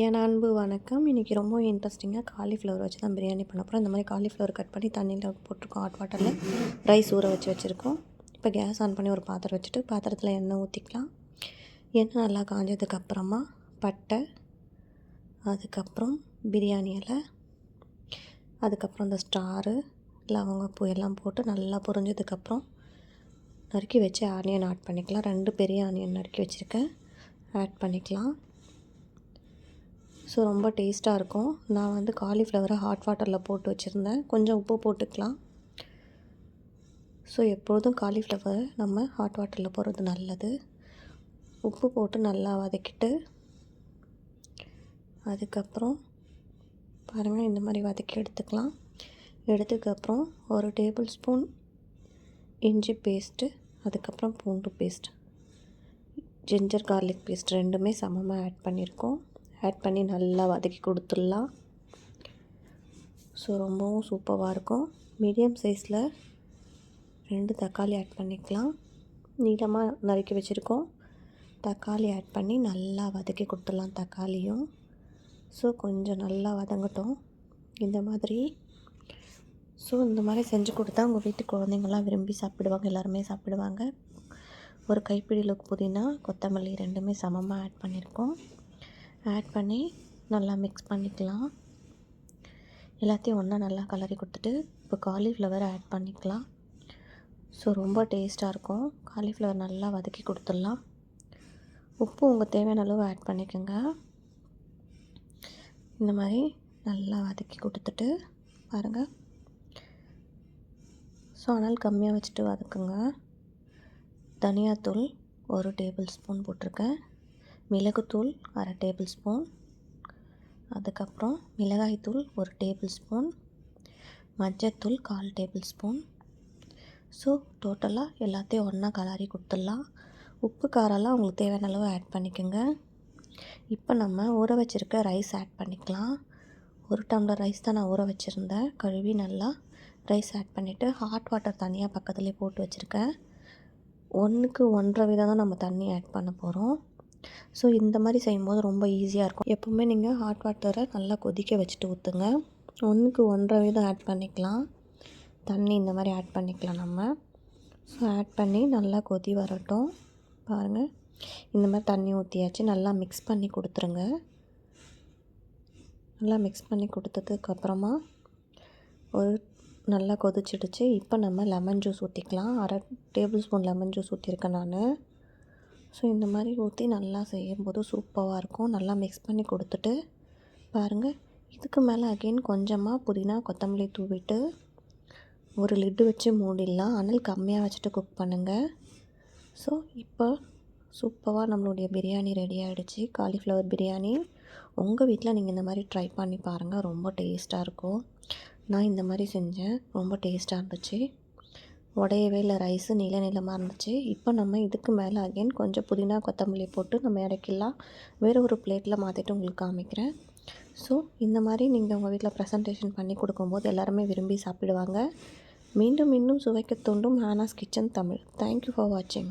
என் அன்பு வணக்கம். இன்றைக்கி ரொம்ப இன்ட்ரெஸ்டிங்காக காலிஃப்ளவர் வச்சு தான் பிரியாணி பண்ண போகிறோம் இந்த மாதிரி காலிஃப்ளவர் கட் பண்ணி தண்ணியில் போட்டிருக்கோம். ஹாட் வாட்டரில் ரைஸ் ஊற வச்சு வச்சுருக்கோம். இப்போ கேஸ் ஆன் பண்ணி ஒரு பாத்திரம் வச்சுட்டு பாத்திரத்தில் எண்ணெய் ஊற்றிக்கலாம் எண்ணெய் நல்லா காஞ்சதுக்கப்புறமா பட்டை அதுக்கப்புறம் பிரியாணி இலை அதுக்கப்புறம் இந்த ஸ்டாரு லவங்கப்பூ எல்லாம் போட்டு நல்லா பொரிஞ்சதுக்கப்புறம் நறுக்கி வச்சு ஆனியன் ஆட் பண்ணிக்கலாம். ரெண்டு பெரிய ஆனியன் நறுக்கி வச்சுருக்கேன். ஆட் பண்ணிக்கலாம். ஸோ ரொம்ப டேஸ்ட்டாக இருக்கும். நான் வந்து காலிஃப்ளவரை ஹாட் வாட்டரில் போட்டு வச்சுருந்தேன். கொஞ்சம் உப்பு போட்டுக்கலாம். ஸோ எப்பொழுதும் காலிஃப்ளவரை நம்ம ஹாட் வாட்டரில் போடுறது நல்லது. உப்பு போட்டு நல்லா வதக்கிட்டு அதுக்கப்புறம் பாருங்கள் இந்த மாதிரி வதக்கி எடுத்துக்கலாம். எடுத்ததுக்கப்புறம் ஒரு டேபிள் ஸ்பூன் இஞ்சி பேஸ்ட்டு அதுக்கப்புறம் பூண்டு பேஸ்ட் ஜிஞ்சர் கார்லிக் பேஸ்ட் ரெண்டுமே சமமாக ஆட் பண்ணியிருக்கோம். ஆட் பண்ணி நல்லா வதக்கி கொடுத்துடலாம். ஸோ ரொம்பவும் சூப்பராக இருக்கும். மீடியம் சைஸில் ரெண்டு தக்காளி ஆட் பண்ணிக்கலாம். நீளமாக நறுக்கி வச்சுருக்கோம். தக்காளி ஆட் பண்ணி நல்லா வதக்கி கொடுத்துடலாம் தக்காளியும். ஸோ கொஞ்சம் நல்லா வதங்கட்டும். இந்த மாதிரி. ஸோ இந்த மாதிரி செஞ்சு கொடுத்தா உங்கள் வீட்டு குழந்தைங்கள்லாம் விரும்பி சாப்பிடுவாங்க. எல்லாருமே சாப்பிடுவாங்க. ஒரு கைப்பிடி லுக் புதினா கொத்தமல்லி ரெண்டுமே சமமாக ஆட் பண்ணியிருக்கோம் ஆட் பண்ணி நல்லா மிக்ஸ் பண்ணிக்கலாம். எல்லாத்தையும் ஒன்றா நல்லா கலரி கொடுத்துட்டு இப்போ காலிஃப்ளவர் ஆட் பண்ணிக்கலாம். ஸோ ரொம்ப டேஸ்ட்டாக இருக்கும். காலிஃப்ளவர் நல்லா வதக்கி கொடுத்துடலாம். உப்பு உங்கள் தேவையான அளவு ஆட் பண்ணிக்கோங்க. இந்த மாதிரி நல்லா வதக்கி கொடுத்துட்டு பாருங்கள் ஸோ ஆனால் கம்மியாக வச்சுட்டு வதக்குங்க. தனியாத்தூள் ஒரு டேபிள் ஸ்பூன் போட்டிருக்கேன். மிளகுத்தூள் அரை டேபிள் ஸ்பூன் அதுக்கப்புறம் மிளகாய்த்தூள் ஒரு டேபிள் ஸ்பூன் மஞ்சத்தூள் கால் டேபிள் ஸ்பூன் ஸோ டோட்டலாக எல்லாத்தையும் ஒன்றா கலரி கொடுத்துடலாம். உப்பு காரெல்லாம் உங்களுக்கு தேவையான அளவு ஆட் பண்ணிக்கோங்க. இப்போ நம்ம ஊற வச்சுருக்க ரைஸ் ஆட் பண்ணிக்கலாம். ஒரு டம்ளர் ரைஸ் தான் நான் ஊற வச்சுருந்தேன். கழுவி நல்லா ரைஸ் ஆட் பண்ணிவிட்டு ஹாட் வாட்டர் தனியாக பக்கத்துலேயே போட்டு வச்சுருக்கேன். ஒன்றுக்கு ஒன்றரை விதம் தான் நம்ம தண்ணி ஆட் பண்ண போகிறோம் ஸோ இந்த மாதிரி செய்யும்போது ரொம்ப ஈஸியாக இருக்கும். எப்போவுமே நீங்கள் ஹாட் வாட்டரை நல்லா கொதிக்க வச்சுட்டு ஊற்றுங்க ஒன்றுக்கு ஒன்றரை விதம் ஆட் பண்ணிக்கலாம். தண்ணி இந்த மாதிரி ஆட் பண்ணிக்கலாம் நம்ம. ஸோ ஆட் பண்ணி நல்லா கொதி வரட்டும். பாருங்கள் இந்த மாதிரி தண்ணி ஊற்றியாச்சு நல்லா மிக்ஸ் பண்ணி கொடுத்துருங்க. நல்லா மிக்ஸ் பண்ணி கொடுத்ததுக்கப்புறமா ஒரு நல்லா கொதிச்சிடுச்சு. இப்போ நம்ம லெமன் ஜூஸ் ஊற்றிக்கலாம் அரை டேபிள் ஸ்பூன் லெமன் ஜூஸ் ஊற்றிருக்கேன் நான். ஸோ இந்த மாதிரி ஊற்றி நல்லா செய்யும்போது சூப்பராக இருக்கும். நல்லா மிக்ஸ் பண்ணி கொடுத்துட்டு பாருங்கள் இதுக்கு மேலே அகெயின் கொஞ்சமாக புதினா கொத்தமல்லி தூவிட்டு ஒரு லிட்டு வச்சு மூடிடலாம். அனல் கம்மியாக வச்சுட்டு குக் பண்ணுங்கள் ஸோ இப்போ சூப்பராக நம்மளுடைய பிரியாணி ரெடி ஆகிடுச்சு காலிஃப்ளவர் பிரியாணி. உங்கள் வீட்டில் நீங்கள் இந்த மாதிரி ட்ரை பண்ணி பாருங்கள் ரொம்ப டேஸ்ட்டாக இருக்கும். நான் இந்த மாதிரி செஞ்சேன். ரொம்ப டேஸ்ட்டாக இருந்துச்சு. உடையவே இல்லை. ரைஸு நீள நீளமாக இருந்துச்சு. இப்போ நம்ம இதுக்கு மேலே அகைன் கொஞ்சம் புதினா கொத்தமல்லி போட்டு நம்ம இறக்கிடலாம். வேறு ஒரு பிளேட்டில் மாற்றிட்டு உங்களுக்கு காமிக்கிறேன். ஸோ இந்த மாதிரி நீங்கள் உங்கள் வீட்டில் ப்ரெசன்டேஷன் பண்ணி கொடுக்கும்போது எல்லாருமே விரும்பி சாப்பிடுவாங்க. மீண்டும் மீண்டும் சுவைக்க தூண்டும் Hana's kitchen Tamil. Thank you for வாட்சிங்